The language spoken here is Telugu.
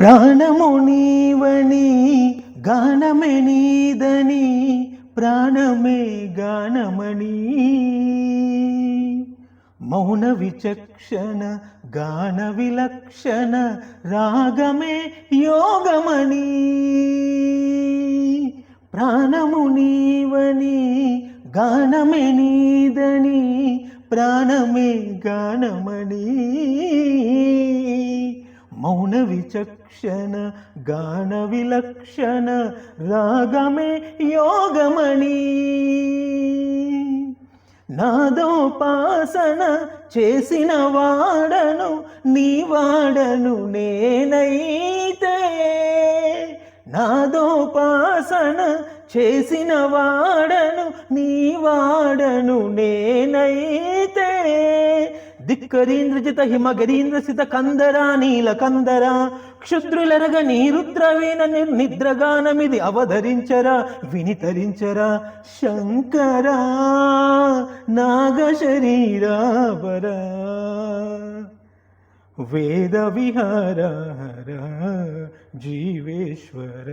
ప్రాణము నీవని గానమే నీదని ప్రాణమే గానమణి మౌన విచక్షణ గాన విలక్షణ రాగమే యోగమణి ప్రాణము నీవని గానమే నీదని ప్రాణమే గానమణి మౌన విచక్షణ గాన విలక్షణ రాగమే యోగమణి. నాదోపాసన చేసిన వాడను నీ వాడను నేనైతే. నాదోపాసన చేసిన వాడను నీ వాడను నేనైతే ధిక్కరీంద్రజిత హిమగరీంద్రసిత కందరా నీల కందరా. క్షుద్రులరగ నీరుద్రవీణ నిర్నిద్రగానమిది అవధరించరా వినితరించరా. శంకరా నాగ శరీరావరా వేద విహార జీవేశ్వర.